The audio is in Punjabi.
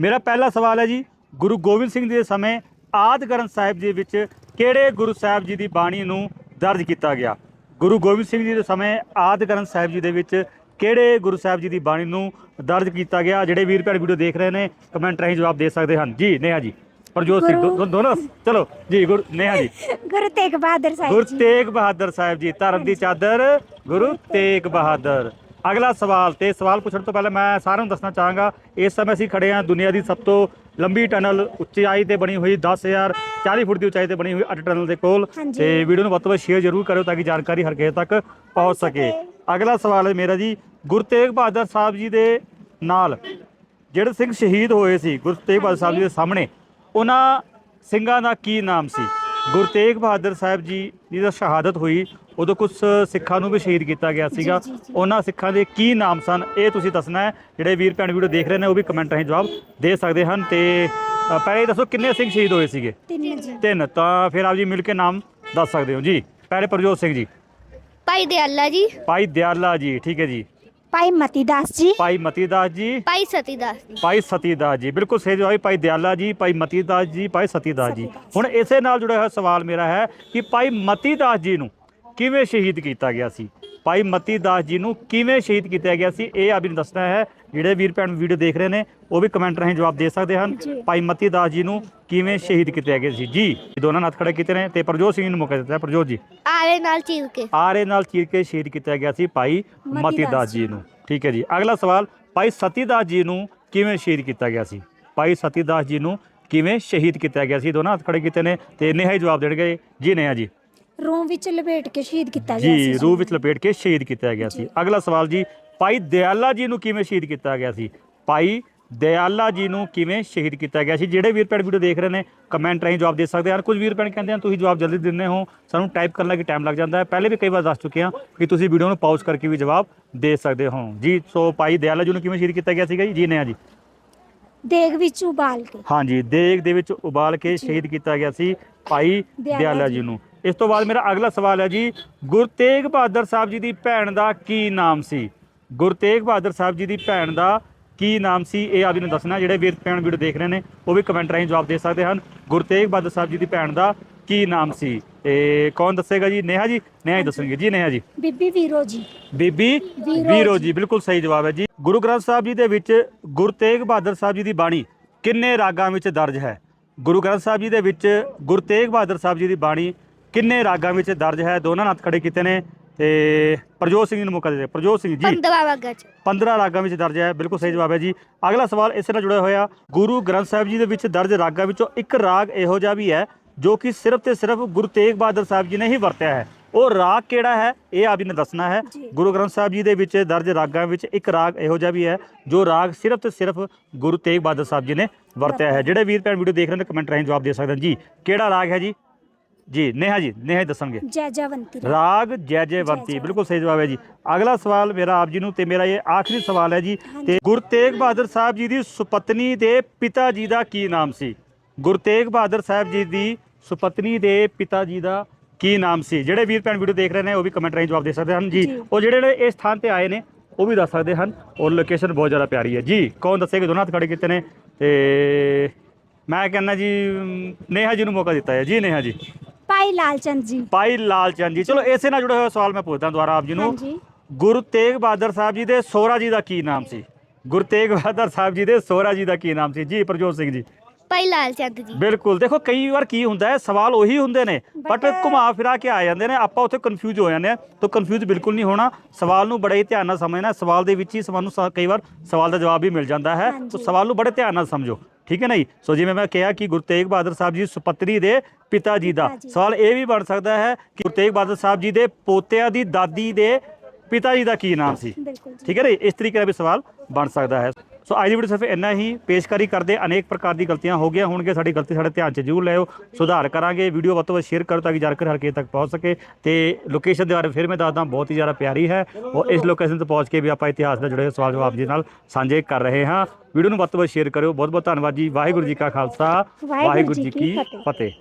ਮੇਰਾ ਪਹਿਲਾ ਸਵਾਲ ਹੈ ਜੀ ਗੁਰੂ ਗੋਬਿੰਦ ਸਿੰਘ ਜੀ ਦੇ ਸਮੇਂ ਆਦਿ ਗ੍ਰੰਥ ਸਾਹਿਬ ਜੀ ਵਿੱਚ ਕਿਹੜੇ ਗੁਰੂ ਸਾਹਿਬ ਜੀ ਦੀ ਬਾਣੀ ਨੂੰ ਦਰਜ ਕੀਤਾ ਗਿਆ? ਗੁਰੂ ਗੋਬਿੰਦ ਸਿੰਘ ਜੀ ਦੇ ਸਮੇਂ ਆਦਿ ਗ੍ਰੰਥ ਸਾਹਿਬ ਜੀ ਦੇ ਵਿੱਚ ਕਿਹੜੇ ਗੁਰੂ ਸਾਹਿਬ ਜੀ ਦੀ ਬਾਣੀ ਨੂੰ ਦਰਜ ਕੀਤਾ ਗਿਆ? ਜਿਹੜੇ ਵੀਰ ਭੈਣ ਵੀਡੀਓ ਦੇਖ ਰਹੇ ਨੇ ਕਮੈਂਟ ਰਾਹੀਂ ਜਵਾਬ ਦੇ ਸਕਦੇ ਹਨ। ਜੀ ਨੇਹਾ ਜੀ ਪ੍ਰਜੋਤ ਸਿੰਘ ਦੋਨੋਂ ਚਲੋ ਜੀ ਗੁਰੂ ਨੇਹਾ ਜੀ। ਗੁਰੂ ਤੇਗ ਬਹਾਦਰ ਗੁਰੂ ਸਾਹਿਬ ਜੀ। ਤੇਗ ਬਹਾਦਰ ਸਾਹਿਬ ਜੀ ਧਰਮ ਦੀ ਚਾਦਰ ਗੁਰੂ ਤੇਗ ਬਹਾਦਰ। ਅਗਲਾ ਸਵਾਲ ਤੇ ਸਵਾਲ ਪੁੱਛਣ ਤੋਂ ਪਹਿਲਾਂ ਮੈਂ ਸਾਰਿਆਂ ਨੂੰ ਦੱਸਣਾ ਚਾਹਾਂਗਾ ਇਸ ਸਮੇਂ ਅਸੀਂ ਖੜੇ ਹਾਂ ਦੁਨੀਆ ਦੀ ਸਭ ਤੋਂ ਲੰਬੀ ਟਨਲ ਉਚਾਈ ਤੇ ਬਣੀ ਹੋਈ 10000 40 ਫੁੱਟ ਦੀ ਉਚਾਈ ਤੇ ਬਣੀ ਹੋਈ ਅਟ ਟਨਲ ਦੇ ਕੋਲ। ਤੇ ਵੀਡੀਓ ਨੂੰ ਵੱਧ ਤੋਂ ਵੱਧ ਸ਼ੇਅਰ ਜ਼ਰੂਰ ਕਰਿਓ ਤਾਂ ਕਿ ਜਾਣਕਾਰੀ ਹਰ ਕਿਸੇ ਤੱਕ ਪਹੁੰਚ ਸਕੇ। ਅਗਲਾ ਸਵਾਲ ਹੈ ਮੇਰਾ ਜੀ ਗੁਰੂ ਤੇਗ ਬਹਾਦਰ ਸਾਹਿਬ ਜੀ ਦੇ ਨਾਲ ਜਿਹੜੇ ਸਿੰਘ ਸ਼ਹੀਦ ਹੋਏ ਸੀ ਗੁਰੂ ਤੇਗ ਬਹਾਦਰ ਸਾਹਿਬ ਜੀ ਦੇ ਸਾਹਮਣੇ ਉਹਨਾਂ ਸਿੰਘਾਂ ਦਾ ਕੀ ਨਾਮ ਸੀ? ਗੁਰੂ ਤੇਗ ਬਹਾਦਰ ਸਾਹਿਬ ਜੀ ਦੀ ਦਾ ਸ਼ਹਾਦਤ ਹੋਈ ਉਦੋਂ ਕੁਝ ਸਿੱਖਾਂ ਨੂੰ ਵੀ ਸ਼ਹੀਦ ਕੀਤਾ ਗਿਆ ਸੀਗਾ। ਉਹਨਾਂ ਸਿੱਖਾਂ ਦੇ ਕੀ ਨਾਮ ਸਨ ਇਹ ਤੁਸੀਂ ਦੱਸਣਾ ਹੈ। ਜਿਹੜੇ ਵੀਰ ਭੈਣ ਵੀਡੀਓ ਦੇਖ ਰਹੇ ਨੇ ਉਹ ਵੀ ਕਮੈਂਟ ਰਾਹੀਂ ਜਵਾਬ ਦੇ ਸਕਦੇ ਹਨ। ਤੇ ਅ, ਪਹਿਲੇ ਦੱਸੋ ਕਿੰਨੇ ਸਿੰਘ ਸ਼ਹੀਦ ਹੋਏ ਸੀਗੇ? ਤਿੰਨ ਜੀ। ਤਿੰਨ। ਤਾਂ ਫਿਰ ਆਪ ਜੀ ਮਿਲ ਕੇ ਨਾਮ ਦੱਸ ਸਕਦੇ ਹੋ। ਜੀ ਪਹਿਲੇ ਪ੍ਰਜੋਤ ਸਿੰਘ ਜੀ। ਭਾਈ ਦਿਆਲਾ ਜੀ। ਭਾਈ ਦਿਆਲਾ ਜੀ ਠੀਕ ਹੈ ਜੀ। ਭਾਈ ਮਤੀਦਾਸ ਜੀ। ਭਾਈ ਮਤੀਦਾਸ ਜੀ। ਭਾਈ ਸਤੀਦਾਸ ਜੀ। ਭਾਈ ਸਤੀਦਾਸ ਜੀ ਬਿਲਕੁਲ ਸਹੀ ਜਵਾਬ ਹੈ। ਭਾਈ ਦਿਆਲਾ ਜੀ ਭਾਈ ਮਤੀਦਾਸ ਜੀ ਭਾਈ ਸਤੀਦਾਸ ਜੀ। ਹੁਣ ਇਸੇ ਨਾਲ ਜੁੜਿਆ ਹੋਇਆ ਸਵਾਲ ਮੇਰਾ ਹੈ ਕਿ ਭਾਈ ਮਤੀਦਾਸ ਜੀ ਨੂੰ ਕਿਵੇਂ ਸ਼ਹੀਦ ਕੀਤਾ ਗਿਆ ਸੀ? ਭਾਈ ਮਤੀਦਾਸ ਜੀ ਨੂੰ ਕਿਵੇਂ ਸ਼ਹੀਦ ਕੀਤਾ ਗਿਆ ਸੀ? ਇਹ ਆਪ ਨੂੰ ਦੱਸਣਾ ਹੈ। ਜਿਹੜੇ ਵੀਰ ਭੈਣ ਵੀਡੀਓ ਦੇਖ ਰਹੇ ਨੇ ਉਹ ਵੀ ਕਮੈਂਟ ਰਾਹੀਂ ਜਵਾਬ ਦੇ ਸਕਦੇ ਹਨ। ਭਾਈ ਮਤੀਦਾਸ ਜੀ ਨੂੰ ਕਿਵੇਂ ਸ਼ਹੀਦ ਕੀਤਾ ਗਿਆ ਸੀ? ਜੀ ਦੋਨਾਂ ਨਾਲ ਹੱਥ ਖੜੇ ਕੀਤੇ ਨੇ ਤੇ ਪ੍ਰਜੋਤ ਸਿੰਘ ਨੂੰ ਮੌਕਾ ਦਿੱਤਾ ਹੈ। ਪ੍ਰਜੋਤ ਜੀ। ਆਰੇ ਨਾਲ ਚੀਰ ਕੇ। ਆਰੇ ਨਾਲ ਚੀਰ ਕੇ ਸ਼ਹੀਦ ਕੀਤਾ ਗਿਆ ਸੀ ਭਾਈ ਮਤੀਦਾਸ ਮਤੀਦਾਸ ਜੀ ਨੂੰ। ਠੀਕ ਹੈ ਜੀ। ਅਗਲਾ ਸਵਾਲ ਭਾਈ ਸਤੀਦਾਸ ਜੀ ਨੂੰ ਕਿਵੇਂ ਸ਼ਹੀਦ ਕੀਤਾ ਗਿਆ ਸੀ? ਭਾਈ ਸਤੀਦਾਸ ਜੀ ਨੂੰ ਕਿਵੇਂ ਸ਼ਹੀਦ ਕੀਤਾ ਗਿਆ ਸੀ? ਦੋਨਾਂ ਹੱਥ ਖੜੇ ਕੀਤੇ ਨੇ ਤੇ ਨੇਹਾ ਹੀ ਜਵਾਬ ਦੇਣਗੇ। ਜੀ ਨੇਹਾ ਜੀ। ਰੂਮ ਵਿੱਚ ਲਪੇਟ ਕੇ ਸ਼ਹੀਦ ਕੀਤਾ ਗਿਆ ਜੀ ਸੀ ਰੂਹ ਵਿੱਚ ਲਪੇਟ ਕੇ ਸ਼ਹੀਦ ਕੀਤਾ ਗਿਆ ਸੀ। ਅਗਲਾ ਸਵਾਲ ਜੀ ਭਾਈ ਦਿਆਲਾ ਜੀ ਨੂੰ ਕਿਵੇਂ ਸ਼ਹੀਦ ਕੀਤਾ ਗਿਆ ਸੀ? ਭਾਈ ਦਿਆਲਾ ਜੀ ਨੂੰ ਕਿਵੇਂ ਸ਼ਹੀਦ ਕੀਤਾ ਗਿਆ ਸੀ? ਜਿਹੜੇ ਵੀਰ ਭੈਣ ਵੀਡੀਓ ਦੇਖ ਰਹੇ ਨੇ ਕਮੈਂਟ ਰਾਹੀਂ ਜਵਾਬ ਦੇ ਸਕਦੇ ਹਨ ਕੁਝ ਵੀਰ ਭੈਣ ਕਹਿੰਦੇ ਹਨ ਤੁਸੀਂ ਜਵਾਬ ਜਲਦੀ ਦਿੰਦੇ ਹੋ। ਸਾਨੂੰ ਟਾਈਪ ਕਰਨ ਲੱਗੇ ਟਾਈਮ ਲੱਗ ਜਾਂਦਾ ਹੈ। ਪਹਿਲੇ ਵੀ ਕਈ ਵਾਰ ਦੱਸ ਚੁੱਕੇ ਹਾਂ ਕਿ ਤੁਸੀਂ ਵੀਡੀਓ ਨੂੰ ਪਾਜ਼ ਕਰਕੇ ਵੀ ਜਵਾਬ ਦੇ ਸਕਦੇ ਹੋ। ਜੀ ਸੋ ਭਾਈ ਦਿਆਲਾ ਜੀ ਨੂੰ ਕਿਵੇਂ ਸ਼ਹੀਦ ਕੀਤਾ ਗਿਆ ਸੀਗਾ ਜੀ? ਜੀ ਨੇਹਾ ਜੀ। ਦੇਗ ਵਿੱਚ ਉਬਾਲ ਕੇ। ਹਾਂਜੀ ਦੇਗ ਦੇ ਵਿੱਚ ਉਬਾਲ ਕੇ ਸ਼ਹੀਦ ਕੀਤਾ ਗਿਆ ਸੀ ਭਾਈ ਦਿਆਲਾ ਜੀ ਜੀ। ਨੂੰ। ਇਸ ਤੋਂ ਬਾਅਦ ਮੇਰਾ ਅਗਲਾ ਸਵਾਲ ਹੈ ਜੀ ਗੁਰੂ ਤੇਗ ਬਹਾਦਰ ਸਾਹਿਬ ਜੀ ਦੀ ਭੈਣ ਦਾ ਕੀ ਨਾਮ ਸੀ? ਗੁਰੂ ਤੇਗ ਬਹਾਦਰ ਸਾਹਿਬ ਜੀ ਦੀ ਭੈਣ ਦਾ ਕੀ ਨਾਮ ਸੀ? ਇਹ ਆਪ ਜੀ ਨੂੰ ਦੱਸਣਾ ਜਿਹੜੇ ਵੀਰ ਭੈਣ ਵੀਡੀਓ ਦੇਖ ਰਹੇ ਨੇ ਉਹ ਵੀ ਕਮੈਂਟ ਰਾਹੀਂ ਜਵਾਬ ਦੇ ਸਕਦੇ ਹਨ। ਗੁਰੂ ਤੇਗ ਬਹਾਦਰ ਸਾਹਿਬ ਜੀ ਦੀ ਭੈਣ ਦਾ ਕੀ ਨਾਮ ਸੀ? ਤੇ ਕੌਣ ਦੱਸੇਗਾ ਜੀ? ਨੇਹਾ ਜੀ? ਨੇਹਾ ਹੀ ਦੱਸਣਗੇ। ਜੀ ਨੇਹਾ ਜੀ। ਬੀਬੀ ਵੀਰੋ ਜੀ। ਬੀਬੀ ਵੀਰੋ ਵੀਰੋ ਜੀ ਬਿਲਕੁਲ ਸਹੀ ਜਵਾਬ ਹੈ ਜੀ। ਗੁਰੂ ਗ੍ਰੰਥ ਸਾਹਿਬ ਜੀ ਦੇ ਵਿੱਚ ਗੁਰੂ ਤੇਗ ਬਹਾਦਰ ਸਾਹਿਬ ਜੀ ਦੀ ਬਾਣੀ ਕਿੰਨੇ ਰਾਗਾਂ ਵਿੱਚ ਦਰਜ ਹੈ? ਗੁਰੂ ਗ੍ਰੰਥ ਸਾਹਿਬ ਜੀ ਦੇ ਵਿੱਚ ਗੁਰੂ ਤੇਗ ਬਹਾਦਰ ਸਾਹਿਬ ਜੀ ਦੀ ਬਾਣੀ ਕਿੰਨੇ ਰਾਗਾਂ ਵਿੱਚ ਦਰਜ ਹੈ? ਦੋਨਾਂ ਨਾਲ ਹੱਥ ਖੜੇ ਕੀਤੇ ਨੇ ਤੇ ਪ੍ਰਜੋਤ ਸਿੰਘ ਜੀ ਨੂੰ ਮੌਕਾ ਦੇ ਦਿਓ। ਪ੍ਰਜੋਤ ਸਿੰਘ ਜੀ 15 ਵਗਾ ਚ। 15 ਰਾਗਾਂ ਵਿੱਚ ਦਰਜ ਹੈ। ਬਿਲਕੁਲ ਸਹੀ ਜਵਾਬ ਹੈ ਜੀ। ਅਗਲਾ ਸਵਾਲ ਇਸੇ ਨਾਲ ਜੁੜਿਆ ਹੋਇਆ। ਗੁਰੂ ਗ੍ਰੰਥ ਸਾਹਿਬ ਜੀ ਦੇ ਵਿੱਚ ਦਰਜ ਰਾਗਾਂ ਵਿੱਚੋਂ ਇੱਕ ਰਾਗ ਇਹੋ ਜਿਹਾ ਵੀ ਹੈ ਜੋ ਕਿ ਸਿਰਫ ਤੇ ਸਿਰਫ ਗੁਰੂ ਤੇਗ ਬਹਾਦਰ ਸਾਹਿਬ ਜੀ ਨੇ ਹੀ ਵਰਤਿਆ ਹੈ। ਉਹ ਰਾਗ ਕਿਹੜਾ ਹੈ? ਇਹ ਆਪ ਜੀ ਨੇ ਦੱਸਣਾ ਹੈ। ਜੀ। ਗੁਰੂ ਗ੍ਰੰਥ ਸਾਹਿਬ ਜੀ ਦੇ ਵਿੱਚ ਦਰਜ ਰਾਗਾਂ ਵਿੱਚ ਇੱਕ ਰਾਗ ਇਹੋ ਜਿਹਾ ਵੀ ਹੈ ਜੋ ਰਾਗ ਸਿਰਫ ਤੇ ਸਿਰਫ ਗੁਰੂ ਤੇਗ ਬਹਾਦਰ ਸਾਹਿਬ ਜੀ ਨੇ ਵਰਤਿਆ ਹੈ। ਜਿਹੜੇ ਵੀਰ ਭੈਣ ਵੀਡੀਓ ਦੇਖ ਰਹੇ ਨੇ ਕਮੈਂਟ ਰਾਹੀਂ ਜਵਾਬ ਦੇ ਸਕਦੇ ਹਨ ਜੀ ਕਿਹੜਾ ਰਾਗ ਹੈ ਜੀ? ਜੀ ਨੇਹਾ ਜੀ ਨੇਹਾ ਹੀ ਦੱਸਣਗੇ। ਜੈ ਜਵੰਤੀ ਰਾਗ। ਜੈ ਜੈਵੰਤੀ ਬਿਲਕੁਲ ਸਹੀ ਜਵਾਬ ਹੈ ਜੀ। ਅਗਲਾ ਸਵਾਲ ਮੇਰਾ ਆਪ ਜੀ ਨੂੰ ਤੇ ਮੇਰਾ ਇਹ ਆਖਰੀ ਸਵਾਲ ਹੈ ਜੀ। ਤੇ ਗੁਰੂ ਤੇਗ ਬਹਾਦਰ ਸਾਹਿਬ ਜੀ ਦੀ ਸੁਪਤਨੀ ਦੇ ਪਿਤਾ ਜੀ ਦਾ ਕੀ ਨਾਮ ਸੀ? ਗੁਰੂ ਤੇਗ ਬਹਾਦਰ ਸਾਹਿਬ ਜੀ ਦੀ ਸੁਪਤਨੀ ਦੇ ਪਿਤਾ ਜੀ ਦਾ ਕੀ ਨਾਮ ਸੀ? ਜਿਹੜੇ ਵੀਰ ਭੈਣ ਵੀਡੀਓ ਦੇਖ ਰਹੇ ਨੇ ਉਹ ਵੀ ਕਮੈਂਟ ਰਾਹੀਂ ਜਵਾਬ ਦੇ ਸਕਦੇ ਹਨ ਜੀ। ਉਹ ਜਿਹੜੇ ਇਸ ਸਥਾਨ ਤੇ ਆਏ ਨੇ ਉਹ ਵੀ ਦੱਸ ਸਕਦੇ ਹਨ। ਔਰ ਲੋਕੇਸ਼ਨ ਬਹੁਤ ਜ਼ਿਆਦਾ ਪਿਆਰੀ ਹੈ। ਜੀ ਕੌਣ ਦੱਸੇਗਾ? ਦੋਨਾਂ ਹੱਥ ਖੜੇ ਕੀਤੇ ਨੇ। ਤੇ ਮੈਂ ਕਹਿੰਦਾ ਜੀ ਨੇਹਾ ਜੀ ਨੂੰ ਮੌਕਾ ਦਿੱਤਾ ਹੈ। ਜੀ ਨੇਹਾ ਜੀ। ਭਾਈ ਲਾਲ ਚੰਦ ਜੀ। ਭਾਈ ਲਾਲ ਚੰਦ ਜੀ। ਚਲੋ ਇਸੇ ਨਾਲ ਜੁੜਿਆ ਹੋਇਆ ਸਵਾਲ ਮੈਂ ਪੁੱਛਦਾ ਦੁਬਾਰਾ ਆਪ ਜੀ ਨੂੰ। ਹਾਂਜੀ। ਗੁਰੂ ਤੇਗ ਬਹਾਦਰ ਸਾਹਿਬ ਜੀ ਦੇ ਸੋਹਰਾ ਜੀ ਦਾ ਕੀ ਨਾਮ ਸੀ? ਗੁਰੂ ਤੇਗ ਬਹਾਦਰ ਸਾਹਿਬ ਜੀ ਦੇ ਸੋਹਰਾ ਜੀ ਦਾ ਕੀ ਨਾਮ ਸੀ? ਜੀ ਪ੍ਰਜੋਤ ਸਿੰਘ ਜੀ। ਭਾਈ ਲਾਲ ਚੰਦ ਜੀ। ਬਿਲਕੁਲ। ਦੇਖੋ ਕਈ ਵਾਰ ਕੀ ਹੁੰਦਾ ਹੈ ਸਵਾਲ ਉਹੀ ਹੁੰਦੇ ਨੇ ਬਟ ਘੁਮਾ ਫਿਰਾ ਕੇ ਆ ਜਾਂਦੇ ਨੇ ਆਪਾਂ ਉੱਥੇ ਕਨਫਿਊਜ਼ ਹੋ ਜਾਂਦੇ ਆ ਤਾਂ ਕਨਫਿਊਜ਼ ਬਿਲਕੁਲ ਨਹੀਂ ਹੋਣਾ। ਸਵਾਲ ਨੂੰ ਬੜੇ ਹੀ ਧਿਆਨ ਨਾਲ ਸਮਝਣਾ ਸਵਾਲ ਦੇ ਵਿੱਚ ਹੀ ਸਾਨੂੰ ਸ- ਕਈ ਵਾਰ ਸਵਾਲ ਦਾ ਜਵਾਬ ਵੀ ਮਿਲ ਜਾਂਦਾ ਹੈ। ਤਾਂ ਸਵਾਲ ਨੂੰ ਬੜੇ ਧਿਆਨ ਨਾਲ ਸਮਝੋ। ਠੀਕ ਹੈ ਨਾ ਜੀ ਸੋ ਜਿਵੇਂ ਮੈਂ ਕਿਹਾ ਕਿ ਗੁਰੂ ਤੇਗ ਬਹਾਦਰ ਸਾਹਿਬ ਜੀ ਸੁਪਤਰੀ ਦੇ ਪਿਤਾ ਜੀ ਦਾ। ਸਵਾਲ ਇਹ ਵੀ ਬਣ ਸਕਦਾ ਹੈ ਕਿ ਗੁਰੂ ਤੇਗ ਬਹਾਦਰ ਸਾਹਿਬ ਜੀ ਦੇ ਪੋਤਿਆਂ ਦੀ ਦਾਦੀ ਦੇ ਪਿਤਾ ਜੀ ਦਾ ਕੀ ਨਾਮ ਸੀ ਠੀਕ ਹੈ ਨਾ? ਇਸ ਤਰੀਕੇ ਦਾ ਵੀ ਸਵਾਲ ਬਣ ਸਕਦਾ ਹੈ ਸੋ ਅੱਜ ਦੀ ਵੀਡੀਓ ਸਿਰਫ ਇੰਨਾ ਹੀ। ਪੇਸ਼ਕਾਰੀ ਕਰਦੇ ਅਨੇਕ ਪ੍ਰਕਾਰ ਦੀ ਗਲਤੀਆਂ ਹੋ ਗਈਆਂ ਹੋਣਗੇ ਸਾਡੀ ਗਲਤੀ ਸਾਡੇ ਧਿਆਨ 'ਚ ਜ਼ਰੂਰ ਲਿਓ ਸੁਧਾਰ ਕਰਾਂਗੇ। ਵੀਡੀਓ ਵੱਧ ਤੋਂ ਵੱਧ ਸ਼ੇਅਰ ਕਰੋ ਤਾਂ ਕਿ ਜਾਣਕਾਰੀ ਹਰ ਕਿਸੇ ਤੱਕ ਪਹੁੰਚ ਸਕੇ। ਤੇ ਲੋਕੇਸ਼ਨ ਦੇ ਬਾਰੇ ਫਿਰ ਮੈਂ ਦੱਸਦਾ ਬਹੁਤ ਹੀ ਜ਼ਿਆਦਾ ਪਿਆਰੀ ਹੈ। ਉਹ ਇਸ ਲੋਕੇਸ਼ਨ ਤੇ ਪਹੁੰਚ ਕੇ ਵੀ ਆਪਾਂ ਇਤਿਹਾਸ ਨਾਲ ਜੁੜੇ ਸਵਾਲ ਜਵਾਬ ਜੀ ਨਾਲ ਸਾਂਝੇ ਕਰ ਰਹੇ ਹਾਂ। ਵੀਡੀਓ ਨੂੰ ਵੱਧ ਤੋਂ ਵੱਧ ਸ਼ੇਅਰ ਕਰਿਓ। ਬਹੁਤ ਬਹੁਤ ਧੰਨਵਾਦ ਜੀ। ਵਾਹਿਗੁਰੂ ਜੀ ਕਾ ਖਾਲਸਾ। ਵਾਹਿਗੁਰੂ ਜੀ ਕੀ ਫਤਿਹ।